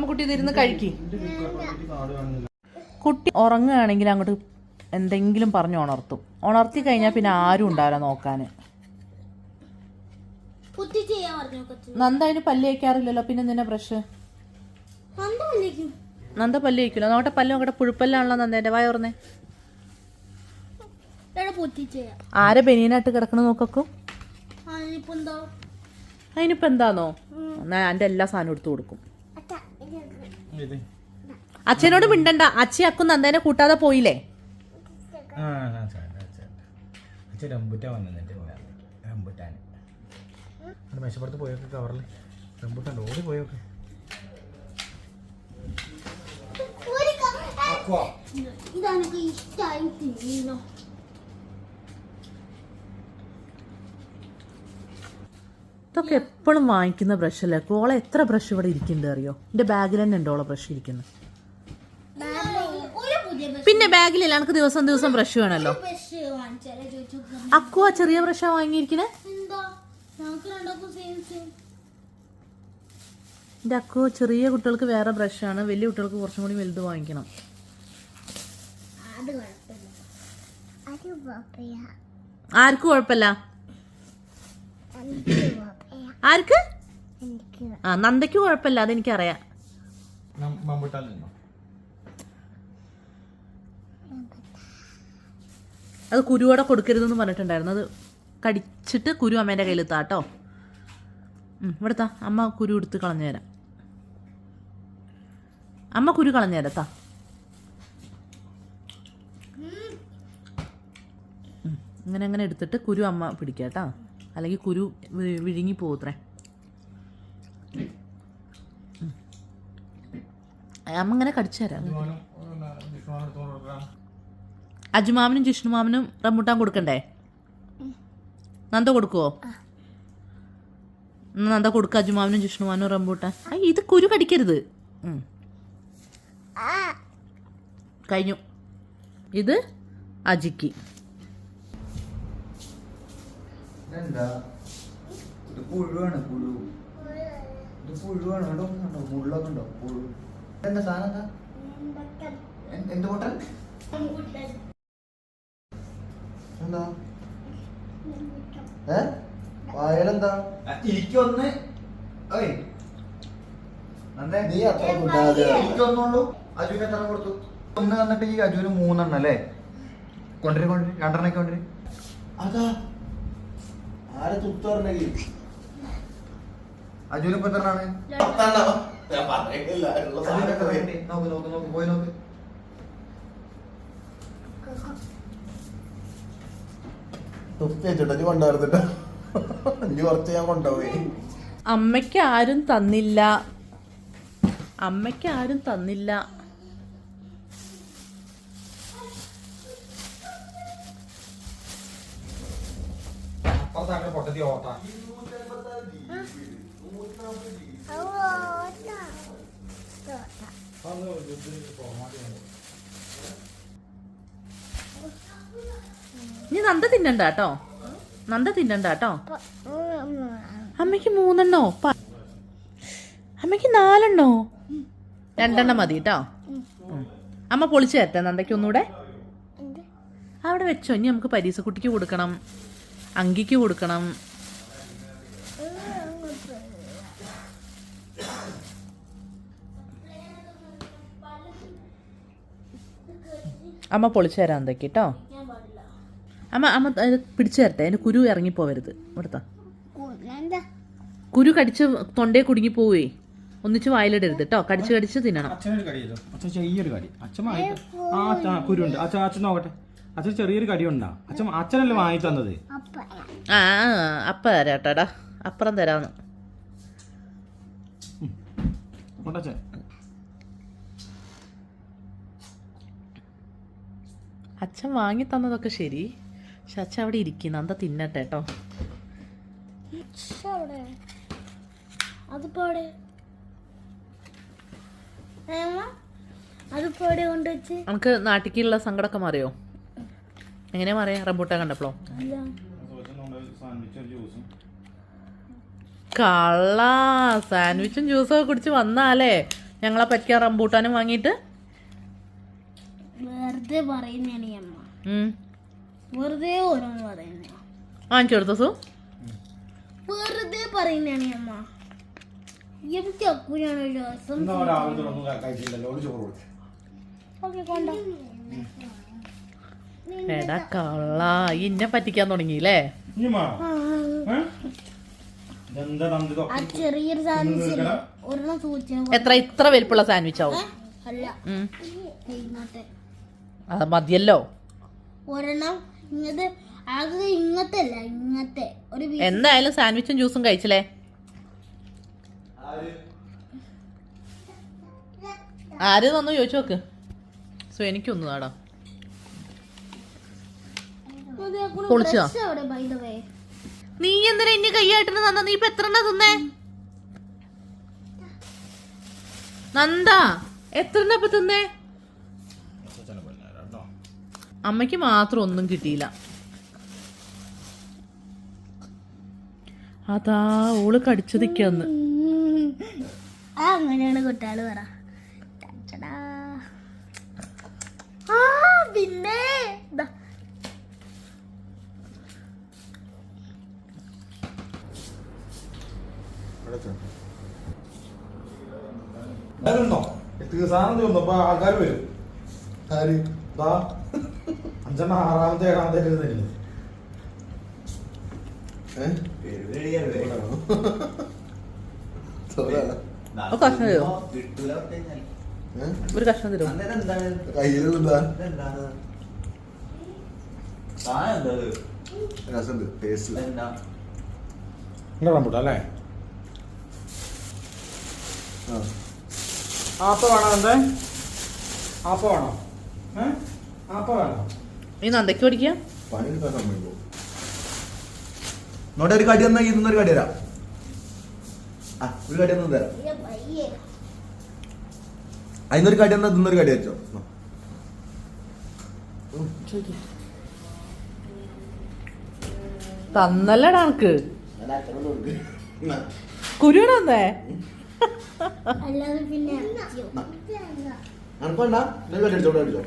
അമ്മക്കുട്ടി ഇതിരുന്ന് കഴിക്കി. കുട്ടി ഉറങ്ങുകയാണെങ്കിൽ അങ്ങോട്ട് എന്തെങ്കിലും പറഞ്ഞ് ഉണർത്തും. ഉണർത്തി കഴിഞ്ഞാൽ പിന്നെ ആരും ഉണ്ടാവില്ല നോക്കാൻ നന്ദ അതിന് പല്ല് വയ്ക്കാറില്ലല്ലോ പിന്നെ നിന്നെ ബ്രഷ് നന്ദ പല്ല് വയ്ക്കില്ല നോട്ടെ പല്ല് അങ്ങോട്ട് പുഴുപ്പല്ലാണല്ലോ നന്ദേന്റെ. വായ ഓർന്നേ ആരെ ബനിയനായിട്ട് കിടക്കണ നോക്കും അതിനിപ്പോ എന്താന്നോ? എന്നാ എന്റെ എല്ലാ സാധനവും എടുത്തു കൊടുക്കും. അച്ഛനോട് മിണ്ടണ്ട അച്ഛൻ അക്കും നന്ദേനെ കൂട്ടാതെ പോയില്ലേ മേശപ്പുറത്ത് പോയൊക്കെ കവറിൽ റംബുട്ടാൻ ഓടി പോയൊക്കെ ഇതെനിക്ക് ഇഷ്ടമായി തിന്നോ ഇതൊക്കെ എപ്പോഴും വാങ്ങിക്കുന്ന ബ്രഷല്ലേ? ഓളെ എത്ര ബ്രഷ് ഇവിടെ ഇരിക്കുന്നുണ്ട് അറിയോ? എന്റെ ബാഗിൽ തന്നെ ഉണ്ട് ഓളെ ബ്രഷ് ഇരിക്കുന്നത് പിന്നെ ബാഗിലില്ല എനിക്ക് ദിവസം ദിവസം ബ്രഷ് വേണല്ലോ. അക്കുവാ ചെറിയ ബ്രഷാ സെയിം എന്റെ അക്കു ചെറിയ കുട്ടികൾക്ക് വേറെ ബ്രഷാണ്. വലിയ കുട്ടികൾക്ക് കുറച്ചും കൂടി വലുത് വാങ്ങിക്കണം. ആർക്കും കുഴപ്പമില്ല. ആർക്ക്? എനിക്ക് ആ നന്ദയ്ക്ക് കുഴപ്പമില്ല അതെനിക്കറിയാം അത് കുരുവോടെ കൊടുക്കരുതെന്ന് പറഞ്ഞിട്ടുണ്ടായിരുന്നു. അത് കടിച്ചിട്ട് കുരു അമ്മേന്റെ കയ്യിൽ താട്ടോ ഇവിടുത്താ അമ്മ കുരു എടുത്ത് കളഞ്ഞു തരാം. അമ്മ കുരു കളഞ്ഞു തരാം താ. ഇങ്ങനെ അങ്ങനെ എടുത്തിട്ട് കുരു അമ്മ പിടിക്കാം കേട്ടോ. അല്ലെങ്കിൽ കുരു വിഴുങ്ങി പോകത്രേ. അമ്മ ഇങ്ങനെ കടിച്ചു തരാം. അജുമാമനും ജിഷ്ണുമാമനും റംബൂട്ടാൻ കൊടുക്കണ്ടേ? നന്ദ കൊടുക്കുവോ? നന്ദ കൊടുക്ക അജുമാമനും ജിഷ്ണുമാനും റംബൂട്ടാൻ. ഇത് കുരു കടിക്കരുത്. കഴിഞ്ഞു. ഇത് അജിക്ക്. എന്താ ഇത് പുഴുവാണ് പുഴു. ഇത് പുഴുവാണ്. കണ്ടോ? കണ്ടോ? മുള്ളൊക്കെ ഉണ്ടോ? പുഴു. എന്താ സാധനം? എന്താ? എന്ത് പൊട്ടൽ? എന്താ? ഏ? വായലെന്താ? എനിക്കൊന്ന് ഓയ്. നന്ദേ. നീ അത്ര കൂട്ടാതെ. എനിക്കൊന്നുള്ളൂ. അജുവിന് എത്ര കൊടുത്തു? ഒന്ന് തന്നിട്ട് ഈ അജുവിന് മൂന്നെണ്ണം അല്ലേ? കൊണ്ടുവരും കൊണ്ടുവരും. രണ്ടെണ്ണൊക്കെ കൊണ്ടുവരും. അതാ. ആരെ തുത്തു പറഞ്ഞെങ്കിൽ അജുവിന് ഇപ്പൊ എത്രണ്ണാണ്? അജുവിന് എത്ര വേണ്ടി? നോക്ക് നോക്ക് നോക്ക് പോയി നോക്ക്. തുപ്പി വെച്ചിട്ട് കുറച്ച് ഞാൻ കൊണ്ടുപോയി. അമ്മയ്ക്ക് ആരും തന്നില്ല. അമ്മയ്ക്ക് ആരും തന്നില്ല. അപ്പുറത്താക്കളെ പൊട്ടത്തി ഓട്ടാ നീ നന്ദ തിന്നണ്ട കേട്ടോ. നന്ദ തിന്നണ്ട കേട്ടോ. അമ്മയ്ക്ക് മൂന്നെണ്ണോ? അമ്മയ്ക്ക് നാലെണ്ണോ? രണ്ടെണ്ണം മതി കേട്ടോ. അമ്മ പൊളിച്ചു തരട്ടെ നന്ദയ്ക്ക് ഒന്നുകൂടെ. അവിടെ വെച്ചോ. ഇനി നമുക്ക് പരീസ കുട്ടിക്ക് കൊടുക്കണം. അങ്കിക്ക് കൊടുക്കണം. അമ്മ പൊളിച്ചു തരാം എന്തൊക്കെ കേട്ടോ അമ്മ അമ്മ പിടിച്ചു തരട്ടെ. അതിന് കുരു ഇറങ്ങിപ്പോവരുത്. ഇവിടുത്തെ. കുരു കടിച്ച് തൊണ്ടയെ കുടുങ്ങി പോവേ. ഒന്നിച്ച് വായിലിടരുത് കേട്ടോ കടിച്ച് കടിച്ച് തിന്നണം. അച്ഛനൊരു കടിയല്ലോ. അച്ഛൻ ചെറിയൊരു കടി. അച്ഛൻ കുരുണ്ട്. അച്ഛൻ അച്ഛൻ നോക്കട്ടെ. അച്ഛൻ ചെറിയൊരു കടി ഉണ്ടാ അച്ഛൻ അച്ഛനല്ലേ വാങ്ങി തന്നത് അപ്പ ആ അപ്പ തരാട്ടാ അപ്പുറം തരാന്ന്. കൊണ്ടച്ഛൻ അച്ഛൻ. വാങ്ങി തന്നതൊക്കെ ശരി. പക്ഷെ അച്ഛൻ അവിടെ ഇരിക്കുന്നു. എന്താ തിന്നട്ടെ കേട്ടോ നമുക്ക് നാട്ടിക്കുള്ള സങ്കടമൊക്കെ മാറിയോ? എങ്ങനെയാ പറയാ? റംബൂട്ടാൻ കണ്ടപ്പോഴോ അല്ല. കള്ള സാൻഡ്വിച്ചും ജ്യൂസും ഒക്കെ കുടിച്ച് വന്നാലേ ഞങ്ങളെ പറ്റിയ റംബൂട്ടാനും വാങ്ങിട്ട് വെറുതെ പറയുന്നതാണ് അമ്മ. വെറുതെ ഓരോന്ന് പറയുന്ന വാങ്ങിച്ചു കൊടുത്തു സു വെറുതെ പറയുന്നതാണ് അമ്മ. എനിക്ക് അക്കൂരാണ് ദിവസം ഒരു ഓക്കെ കൊണ്ടോ. എടാ കള്ള ഇന്നെ പറ്റിക്കാൻ തുടങ്ങിയില്ലേ? അല്ലേ ചെറിയൊരു സാൻഡ്വിച്ച് എത്ര ഇത്ര വലിപ്പുള്ള സാൻഡ്വിച്ച് ആവും. അത് മതിയല്ലോ. ഒരെണ്ണം ഇങ്ങനത്തെ അത് ഇങ്ങനത്തെ അല്ല ഇങ്ങനത്തെ ഒരു എന്തായാലും സാൻഡ്വിച്ചും ജ്യൂസും കഴിച്ചില്ലേ? ആര് തന്നു ചോദിച്ചു നോക്ക്. സോ എനിക്കൊന്നു താടാ. വേ നീ എന്തിനാ ഇനി കൈയായിട്ട് നന്ദ? നീ ഇപ്പൊ എത്ര എണ്ണ തിന്നേ? നന്ദ എത്ര എണ്ണ ഇപ്പൊ തിന്നേ? അമ്മയ്ക്ക് മാത്രം ഒന്നും കിട്ടിയില്ല. അതാ ഓൾ കടിച്ചു നിൽക്കാന്ന് ആ അങ്ങനെയാണ് കുട്ടികൾ പറ. പിന്നെ ദാ. തിന്നോ സാധനം ആൾക്കാർ വരും. ആര്? അഞ്ചെണ്ണ ആറാമത്തെ ഏഴാമത്തെ ഒരു കഷ്ണം തരും കയ്യിലുള്ളതാ? രസമുണ്ട്. ടേസ്റ്റ് അല്ലേ? ആപ്പ വേണോ എന്തേ? ആപ്പ വേണോ? ഏ? ആപ്പ വേണോ? നീ നന്ദയ്ക്ക് പഠിക്കുക പണിയെടുക്കാൻ സമ്മതിക്കോ നോട്ടെ ഒരു കടി തന്നാ ഇന്നൊരു കടി തരാം. ആ ഒരു കടി തന്നു തരാം. അതിന്നൊരു കടി തന്നാ ഇന്നൊരു കടി വെച്ചോ. തന്നല്ലടാ എനിക്ക് കുരുവണന്നേ അല്ലാതെ പിന്നെ അടിച്ചോ. അടിച്ചോ.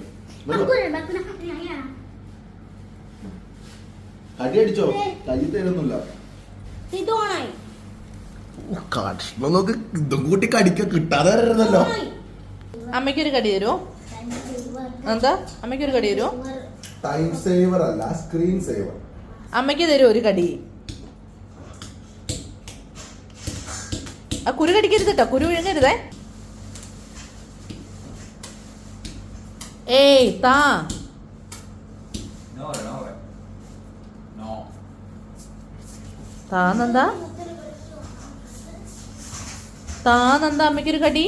കടി അടിച്ചോ? കൈ തരുന്നില്ല ഇത് ഓണായി. കഷ്ണം നോക്ക് ഇതും കൂട്ടി കടിക്ക കിട്ടാതെ വരരുതല്ലോ. അമ്മയ്ക്കൊരു കടി തരുമോ എന്താ? അമ്മയ്ക്കൊരു കടി തരൂ ടൈം സേവർ അല്ല സ്ക്രീൻ സേവർ അമ്മയ്ക്ക് തരൂ ഒരു കടി? ആ കുരു കടിക്കരുത് കേട്ടോ കുരു വിഴുങ്ങരുതേ ഏയ് താ. താ താന്നെന്താ താ നന്ദ അമ്മയ്ക്കൊരു കടി.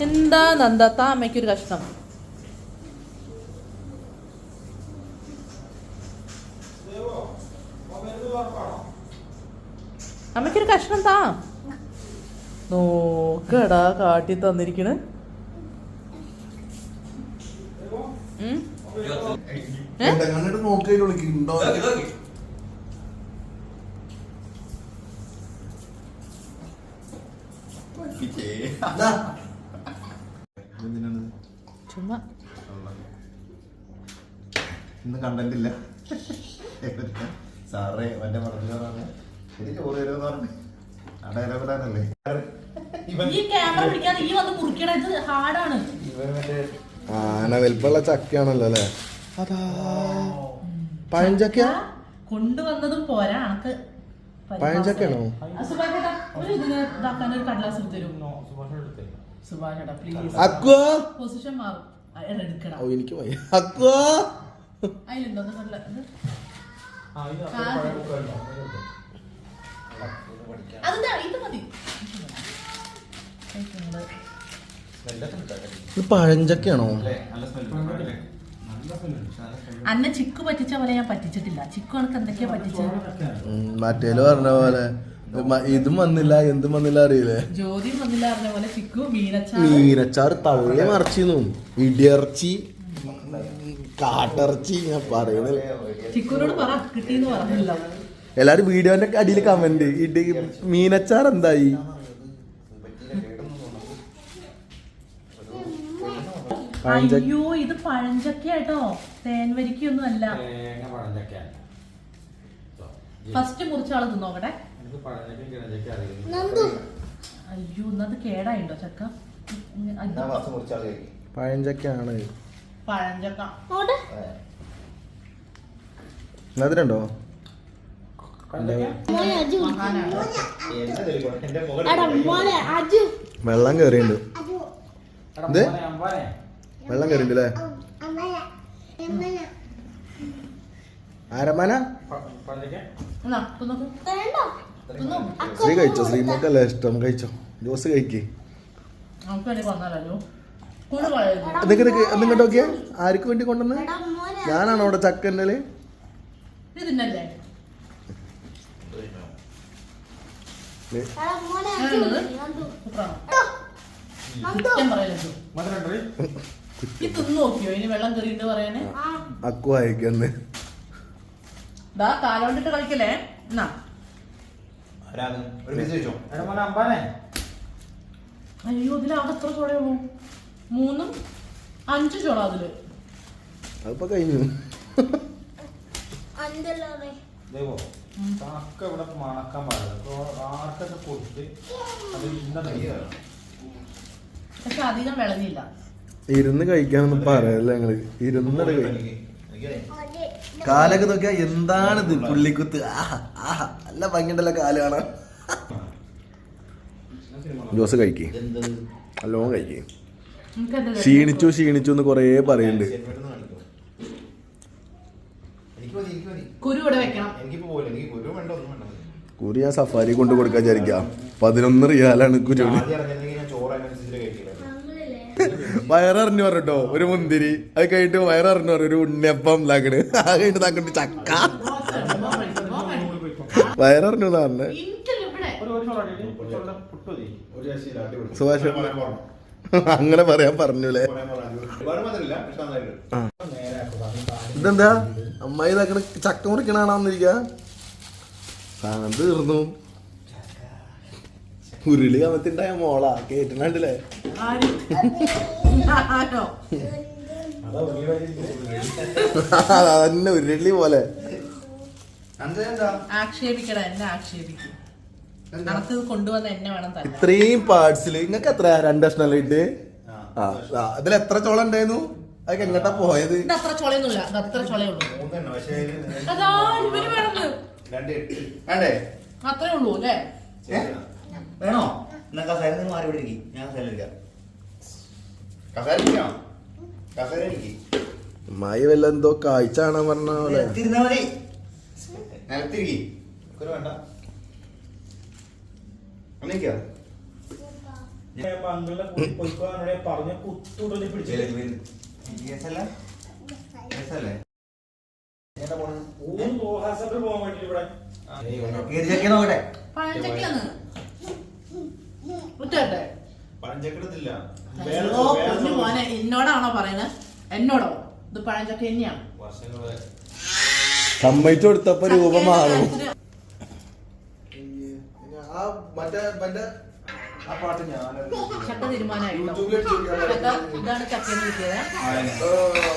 എന്താ നന്ദ? താ അമ്മയ്ക്കൊരു കഷ്ണം. അമ്മയ്ക്കൊരു കഷ്ണം താ. നോക്കടാ കാട്ടി തന്നിരിക്കണ്. ചുമ്മാ. ഇന്ന് കണ്ടില്ല സാറേ മറ്റേ പറഞ്ഞാണ് എനിക്ക് ചോറ് തരുമെന്ന് പറഞ്ഞു അവിടെ ഇരവിലാനല്ലേ ഈ ക്യാമറ പിടിക്കാതെ ഈ വന്ന് മുറിക്കണ ഇത് ഹാർഡാണ്. ആന വലിപ്പമുള്ള ചക്കയാണല്ലോ അല്ലേ? അതാ. പഴഞ്ചക്കയാ കൊണ്ടുവന്നതും പോരാ അനക്ക് പഴഞ്ചക്കയാണോ ഒരു ഇതിന് ഇതാക്കാൻ ഒരു കടലാസ് എടുത്ത് തരും സുഭാഷേട്ടാ പ്ലീസ് അക്വോ? പൊസിഷൻ മാറും. ആ, എടുക്കടാ. ഓ എനിക്ക് വയ്യ. അക്വോ? അതിലുണ്ടോ? ഒന്ന് കടല ഇത്? പഴഞ്ചക്കയാണോ? അന്നെ ചിക്കു പറ്റിച്ച പോലെ ഞാൻ പറ്റിച്ചിട്ടില്ല. ചിക്കു എനിക്ക് എന്തൊക്കെയാ പറ്റിച്ചത് ഉം, മറ്റേൽ പറഞ്ഞ പോലെ ഇതും വന്നില്ല എന്തും വന്നില്ല അറിയില്ലേ? ജ്യോതിയും വന്നില്ല പറഞ്ഞ പോലെ ചിക്കു മീനച്ചാർ മീനച്ചാറ് തള്ളി മറിച്ചിരുന്നു ഇടിയർച്ചി കാട്ടിറച്ചി ഞാൻ പറയുന്നില്ല. ചിക്കുനോട് പറ കിട്ടിയെന്ന് പറഞ്ഞില്ല. എല്ലാരും വീഡിയോന്റെ അടിയിൽ കമന്റ് ഇട്ട് മീനച്ചാർ എന്തായി? അയ്യോ ഇത് പഴഞ്ചക്കയാട്ടോ. തേൻവരിക്കൊന്നും അല്ല ഫസ്റ്റ് മുറിച്ചാൾ തിന്നോക്കട്ടെ അയ്യോ ഇന്നത് കേടായിട്ടോ ചക്ക? പഴഞ്ചക്കാണ് പഴഞ്ചക്കോട്ടെ അതിലുണ്ടോ വെള്ളം കയറിയുണ്ട് അമ്പാനെ. വെള്ളം കയറിയുണ്ട് അല്ലേ സ്ത്രീ ശ്രീ കഴിച്ചോ? ശ്രീമോക്കല്ലേ ഇഷ്ടം? കഴിച്ചോ? ജോസ് കഴിക്കേ. നമുക്ക് വേണ്ടി വന്നാലോ കൂടെ കളയരുത് നിങ്ങ നിങ്ങോട്ട് നോക്കിയാ? ആർക്ക് വേണ്ടി കൊണ്ടുവന്ന്? ഞാനാണോ അവിടെ ചക്കന്റെ ഇത് തിന്നല്ലേ എടാ മോനെ അജു ഞാനുള്ളത്? നന്ദു സൂപ്പറാണ് നന്ദു കുറ്റം പറയരുത് മധുരമുണ്ടോ? ഈ തിന്നു നോക്കിയോ ഇനി വെള്ളം കയറിയിട്ട് പറയാന് ആ അക്കു അയക്കന്ന് കാലോണ്ടിട്ട് കളിക്കല്ലേ? എന്നാ. ആരാണ്? ഒരു piece വെച്ചോ. എടാ മോനെ, അമ്പാനെ. അയ്യോ ഇതിലാകെ എത്ര ചോളയുള്ളൂ? മൂന്നും അഞ്ച് ചോള അതിൽ. അതിപ്പോ കഴിഞ്ഞു. അന്തല്ലോ ദൈവോ, കാക്ക ഇവിടെ മണക്കാൻ പാടില്ല. അപ്പൊ ആർക്കൊക്കെ കൊടുത്ത് അത് ഇന്ന പക്ഷെ അധികം വിളഞ്ഞില്ല ഇരുന്ന് കഴിക്കാനൊന്നും പറയല്ല ഞങ്ങൾ ഇരുന്ന് കാലൊക്കെ നോക്കിയാ എന്താണിത് പുള്ളിക്കുത്ത്? ആഹാ ആഹാ നല്ല ഭംഗിയുണ്ടല്ലോ കാൽ കാണാൻ. ജോസ് കഴിക്കേ? നല്ലോണം കഴിക്കേ. ക്ഷീണിച്ചു ക്ഷീണിച്ചു എന്ന് കൊറേ പറയുന്നുണ്ട് ചെറുപ്പമായിട്ടൊന്ന് കാണിക്കോ? എനിക്ക് മതി, എനിക്ക് മതി. കുരു ഇവിടെ വെക്കണം. എനിക്കിപ്പോ പോകില്ല എനിക്ക് ഗുരു വേണ്ട ഒന്നും വേണ്ട. ഞാൻ സഫാരി കൊണ്ട് കൊടുക്കാൻ വിചാരിക്കാം. പതിനൊന്ന് റിയാലാണ് കുരുവിന് ആദ്യം ഇറങ്ങുന്നെങ്കിൽ ഞാൻ ചോറ് അതിനനുസരിച്ച് കഴിക്കില്ല ഞങ്ങളില്ലേ വയററിഞ്ഞു പറഞ്ഞിട്ടോ ഒരു മുന്തിരി. അത് കഴിഞ്ഞിട്ട് വയററിഞ്ഞു പറഞ്ഞു ഒരു ഉണ്ണിയപ്പം ഇതാക്കണ് അത് കഴിഞ്ഞിട്ട് താക്കണ്ട് ചക്ക. വയററിഞ്ഞു. സുഭാഷ്. പറയാൻ പറഞ്ഞു. അങ്ങനെ പറയാൻ പറഞ്ഞൂലേ? പറയാൻ പറഞ്ഞു. ഒരുപാട് മധുരമില്ല, പക്ഷെ നന്നായിട്ടുണ്ട്. ഇതെന്താ? അമ്മായി ഇതാക്കണ ചക്ക മുറിക്കണാണെന്നിരിക്ക സാധനം തീർന്നു. ഉരുളി കമത്തിണ്ടായ മോളാ അതാ അതന്നെ ഉരുളി പോലെ? ആക്ഷേപിക്കട എന്നെ ആക്ഷേപിക്കും. കൊണ്ടുവന്ന എന്നെ വേണം ഇത്രയും പാർട്സിൽ നിങ്ങൾക്ക് എത്ര രണ്ട് കഷ്ണല്ലേ ഇട്ട്? ഇതിൽ എത്ര ചോളം ഉണ്ടായിരുന്നു? അതൊക്കെ എങ്ങട്ടാ പോയത്. ഇത് അത്ര ചൊളയൊന്നുമില്ല. ഇത് അത്ര ചൊളയുള്ളൂ. മൂന്നെണ്ണം, പക്ഷേ അതാ ഇവർ വേണമെന്ന്. രണ്ട് എട്ട്. വേണ്ടേ? അത്രേ ഉള്ളൂ അല്ലേ? ഏ? വേണോ? എന്നാ കസേര നിന്ന് മാറി ഞാൻ കസേരയിലിരിക്കാം കസേര ഇരിക്കാം കസേര ഇരിക്ക്. വല്ല എന്തോ കാഴ്ച കാണാൻ പറഞ്ഞ പോലെ. നിലത്തിരുന്നാ മതി. നിലത്തിരിക്കി. ഒരു വേണ്ട. ഒന്നിക്കോ ഞാൻ മംഗളിനെ കൂട്ടി പോയിക്കോ അവനോട് പറഞ്ഞ കുത്തൂട്ടൊന്ന് പിടിച്ചില്ല നോക്കട്ടെ. എന്നോടാണോ പറയുന്നത് എന്നോടോ? ഇത് പഴഞ്ചക്ക തന്നെയാണ് സമ്മതിച്ചു കൊടുത്തപ്പോ രൂപം മാറും. ആ പാട്ട് ഞാൻ ചക്ക തീരുമാനമായിട്ടോ. ചക്ക ഇതാണ് ചക്കയെന്ന് കിട്ടിയത്